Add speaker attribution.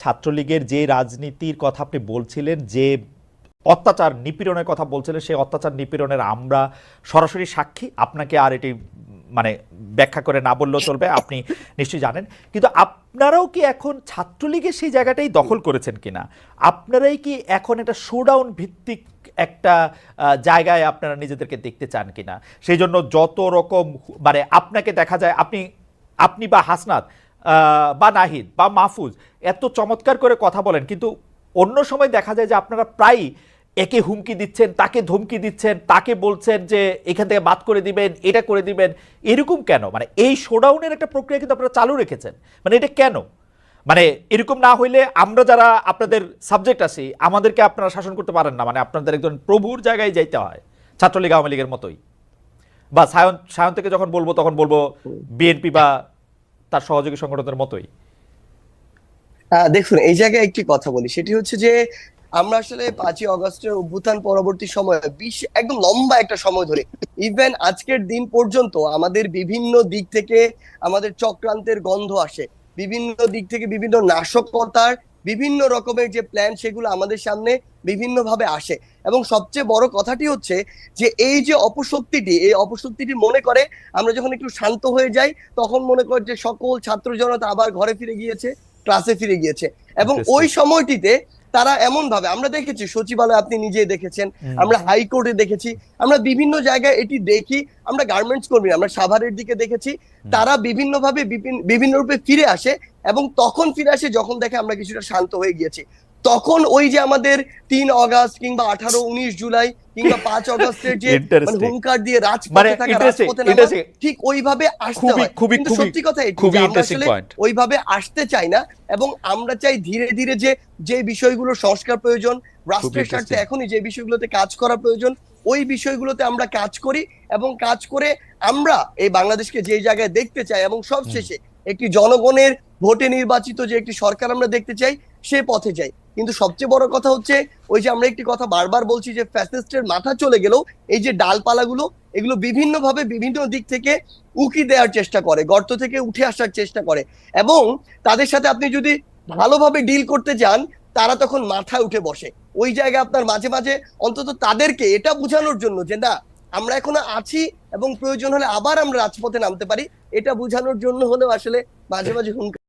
Speaker 1: ছাত্রলীগের যে রাজনীতির কথা আপনি বলছিলেন, যে অত্যাচার নিপীড়নের কথা বলছিলেন, সেই অত্যাচার নিপীড়নের আমরা সরাসরি সাক্ষী। আপনাকে আর এটি মানে ব্যাখ্যা করে না বললেও চলবে, আপনি নিশ্চয়ই জানেন। কিন্তু আপনারাও কি এখন ছাত্রলীগের সেই জায়গাটাই দখল করেছেন কিনা? আপনারাই কি এখন একটা শোডাউন ভিত্তিক একটা জায়গায় আপনারা নিজেদেরকে দেখতে চান কিনা? সেই জন্য যত রকম মানে আপনাকে দেখা যায়, আপনি আপনি বা হাসনাত বা নাহিদ বা মাহফুজ এত চমৎকার করে কথা বলেন কিন্তু অন্য সময় দেখা যায় যে আপনারা প্রায়ই একে হুমকি দিচ্ছেন তাকে ধমকি দিচ্ছেন তাকে বলছেন যে এখান থেকে বাদ করে দিবেন এটা করে দিবেন এরকম কেন? মানে এই শোডাউনের একটা প্রক্রিয়া কিন্তু আপনারা চালু রেখেছেন। মানে এটা কেন? মানে এরকম না হইলে আমরা যারা আপনাদের সাবজেক্ট আছি আমাদেরকে আপনারা শাসন করতে পারেন না। মানে আপনাদের একজন প্রভুর জায়গায় যাইতে হয় ছাত্রলীগ আওয়ামী লীগের মতোই। বা সায়ন সায়ন থেকে যখন বলব তখন বলব বিএনপি বা তার সহযোগী সংগঠনের মতোই।
Speaker 2: দেখুন, এই জায়গায় একটি কথা বলি। সেটি হচ্ছে যে, আমরা আসলে পাঁচই অগস্টের অভ্যুত্থান পরবর্তী সময়ে বিশ, একদম লম্বা একটা সময় ধরে ইভেন আজকের দিন পর্যন্ত আমাদের বিভিন্ন দিক থেকে আমাদের চক্রান্তের গন্ধ আসে। বিভিন্ন দিক থেকে বিভিন্ন নাশকতার, বিভিন্ন রকমের যে প্ল্যান সেগুলো আমাদের সামনে বিভিন্ন ভাবে আসে। এবং সবচেয়ে বড় কথাটি হচ্ছে যে এই যে অপশক্তিটি এই অপশক্তিটি মনে করে আমরা যখন একটু শান্ত হয়ে যাই তখন মনে করে যে সকল ছাত্র জনতা আবার ঘরে ফিরে গিয়েছে ক্লাসে ফিরে গিয়েছে। এবং ওই সময়টিতে তারা এমন ভাবে আমরা দেখেছি সচিবালয় আপনি নিজেই দেখেছেন। আমরা হাইকোর্টে দেখেছি আমরা বিভিন্ন জায়গায় এটি দেখি আমরা গার্মেন্টস কর্মী আমরা সাভারের দিকে দেখেছি তারা বিভিন্ন ভাবে বিভিন্ন রূপে ফিরে আসে এবং তখন ফিরে আসে যখন দেখে আমরা কিছুটা শান্ত হয়ে গিয়েছি। তখন ওই যে আমাদের তিন অগাস্ট কিংবা আঠারো উনিশ জুলাই কিংবা পাঁচ অগস্টের যে মানে হুঙ্কার দিয়ে
Speaker 1: মানে
Speaker 2: রাজপথে থাকা রাজপথে নামা, ঠিক ওইভাবে আসতে
Speaker 1: খুবই-
Speaker 2: হয়। কিন্তু সত্যি কথা
Speaker 1: খুবই
Speaker 2: আসলে ওইভাবে আসতে চাই না এবং আমরা চাই ধীরে ধীরে যে যে বিষয়গুলো সংস্কার প্রয়োজন রাষ্ট্রের স্বার্থে এখনই যে বিষয়গুলোতে কাজ করা প্রয়োজন ওই বিষয়গুলোতে আমরা কাজ করি এবং কাজ করে আমরা এই বাংলাদেশকে যে জায়গায় দেখতে চাই এবং সবশেষে একটি জনগণের ভোটে নির্বাচিত যে একটি সরকার আমরা দেখতে চাই সে পথে যাই। কিন্তু সবচেয়ে বড় কথা হচ্ছে, ওই যে আমরা একটি কথা বারবার বলছি যে ফ্যাসিস্টের মাথা চলে গেলেও এই যে ডালপালাগুলো, এগুলো বিভিন্ন ভাবে বিভিন্ন দিক থেকে উকি দেওয়ার চেষ্টা করে, গর্ত থেকে উঠে আসার চেষ্টা করে এবং তাদের সাথে আপনি যদি ভালোভাবে ডিল করতে যান, তারা তখন মাথায় উঠে বসে। ওই জায়গায় আপনার মাঝে মাঝে অন্তত তাদেরকে এটা বোঝানোর জন্য যে না, আমরা এখনও আছি এবং প্রয়োজন হলে আবার আমরা রাজপথে নামতে পারি, এটা বোঝানোর জন্য হলেও আসলে মাঝে মাঝে হুমকি